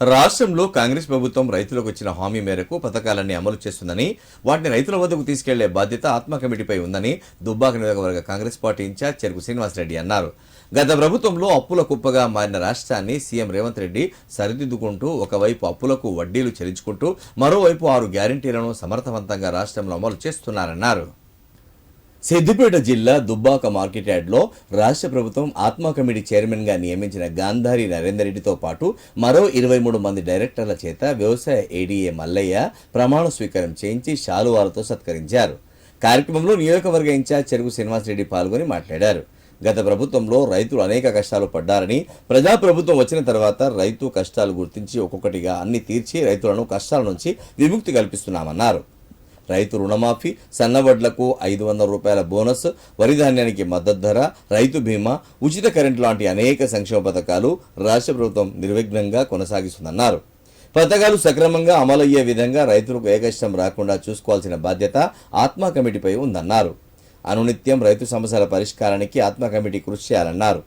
రాష్ట్రంలో కాంగ్రెస్ ప్రభుత్వం రైతులకు వచ్చిన హామీ మేరకు పథకాలన్నీ అమలు చేస్తుందని వాటిని రైతుల వద్దకు తీసుకెళ్ళే బాధ్యత ఆత్మ కమిటీపై ఉందని దుబ్బాక నియోజకవర్గ కాంగ్రెస్ పార్టీ ఇన్ఛార్జ్ చెరుకు శ్రీనివాసరెడ్డి అన్నారు. గత ప్రభుత్వంలో అప్పుల కుప్పగా మారిన రాష్ట్రాన్ని సీఎం రేవంత్ రెడ్డి సరిదిద్దుకుంటూ ఒకవైపు అప్పులకు వడ్డీలు చెల్లించుకుంటూ మరోవైపు ఆరు గ్యారంటీలను సమర్థవంతంగా రాష్ట్రంలో అమలు చేస్తున్నారన్నారు. సిద్దిపేట జిల్లా దుబ్బాక మార్కెట్ యార్డ్లో రాష్ట్ర ప్రభుత్వం ఆత్మ కమిటీ చైర్మన్గా నియమించిన గాంధారి నరేందర్ రెడ్డితో పాటు మరో ఇరవై మూడు మంది డైరెక్టర్ల చేత వ్యవసాయ ఏడీఏ మల్లయ్య ప్రమాణ స్వీకారం చేయించి శాలువాలతో సత్కరించారు. కార్యక్రమంలో నియోజకవర్గ ఇన్ఛార్జ్ చెరుకు శ్రీనివాసరెడ్డి పాల్గొని మాట్లాడారు. గత ప్రభుత్వంలో రైతులు అనేక కష్టాలు పడ్డారని ప్రజా ప్రభుత్వం వచ్చిన తర్వాత రైతు కష్టాలు గుర్తించి ఒక్కొక్కటిగా అన్ని తీర్చి రైతులను కష్టాల నుంచి విముక్తి కల్పిస్తున్నామన్నారు. రైతు రుణమాఫీ సన్నవడ్లకు ఐదు వందల రూపాయల బోనస్ వరి ధాన్యానికి మద్దతు ధర రైతు బీమా ఉచిత కరెంటు లాంటి అనేక సంక్షేమ పథకాలు రాష్ట్ర ప్రభుత్వం నిర్విఘ్నంగా కొనసాగిస్తుందన్నారు. పథకాలు సక్రమంగా అమలయ్యే విధంగా రైతులకు ఏ కష్టం రాకుండా చూసుకోవాల్సిన బాధ్యత ఆత్మ కమిటీపై ఉందన్నారు. అనునిత్యం రైతు సమస్యల పరిష్కారానికి ఆత్మ కమిటీ కృషి చేయాలన్నారు.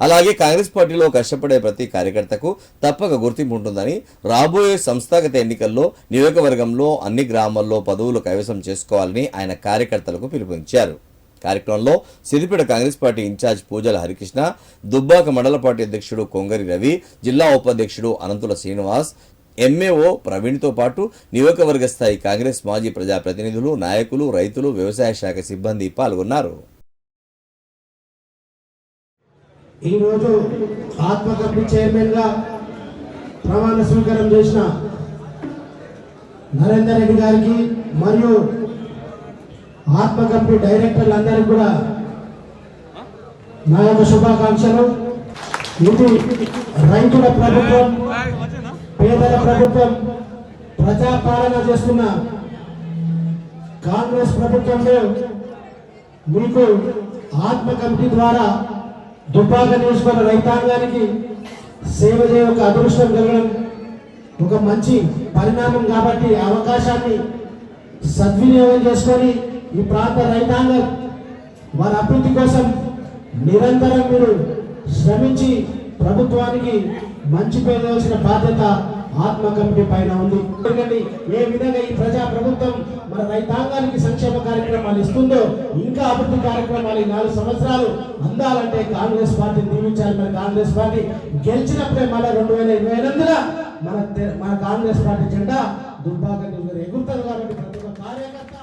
అలాగే కాంగ్రెస్ పార్టీలో కష్టపడే ప్రతి కార్యకర్తకు తప్పక గుర్తింపు ఉంటుందని రాబోయే సంస్థాగత ఎన్నికల్లో నియోజకవర్గంలో అన్ని గ్రామాల్లో పదవులు కైవసం చేసుకోవాలని ఆయన కార్యకర్తలకు పిలుపునిచ్చారు. కార్యక్రమంలో సిరిపేట కాంగ్రెస్ పార్టీ ఇన్ఛార్జ్ పూజల హరికృష్ణ దుబ్బాక మండల పార్టీ అధ్యక్షుడు కొంగరి రవి జిల్లా ఉపాధ్యక్షుడు అనంతుల శ్రీనివాస్ ఎంఏఓ ప్రవీణ్తో పాటు నియోజకవర్గ స్థాయి కాంగ్రెస్ మాజీ ప్రజాప్రతినిధులు నాయకులు రైతులు వ్యవసాయ శాఖ సిబ్బంది పాల్గొన్నారు. ఈరోజు ఆత్మ కమిటీ చైర్మన్గా ప్రమాణ స్వీకారం చేసిన నరేందర్ రెడ్డి గారికి మరియు ఆత్మ డైరెక్టర్లు డైరెక్టర్లందరికీ కూడా నా యొక్క శుభాకాంక్షలు. ఇది రైతుల ప్రభుత్వం పేదల ప్రభుత్వం ప్రజాపాలన చేస్తున్న కాంగ్రెస్ ప్రభుత్వంలో మీకు ఆత్మ కమిటీ ద్వారా దుబ్బాక నియోజకవర్గ రైతాంగానికి సేవ చేయ ఒక అదృష్టం కలగడం ఒక మంచి పరిణామం కాబట్టి అవకాశాన్ని సద్వినియోగం చేసుకొని ఈ ప్రాంత రైతాంగం వారి అభివృద్ధి కోసం నిరంతరం మీరు శ్రమించి ప్రభుత్వానికి మంచి పేరు బాధ్యత ఆత్మ కమిటీ పైన ఉంది. ఎందుకంటే ఏ విధంగా ఈ ప్రజా ప్రభుత్వం మన రైతాంగానికి సంక్షేమ కార్యక్రమాలు ఇస్తుందో ఇంకా అభివృద్ధి కార్యక్రమాలు ఈ నాలుగు సంవత్సరాలు అందాలంటే కాంగ్రెస్ పార్టీ నియమించాలి. మరి కాంగ్రెస్ పార్టీ గెలిచినప్పుడే మళ్ళీ రెండు వేల ఇరవై ఎనిమిదిలో మన తె- మన కాంగ్రెస్ పార్టీ జెండా దుర్భాగ్యం ఎగురుతారు కాబట్టి ప్రతి ఒక్క కార్యకర్త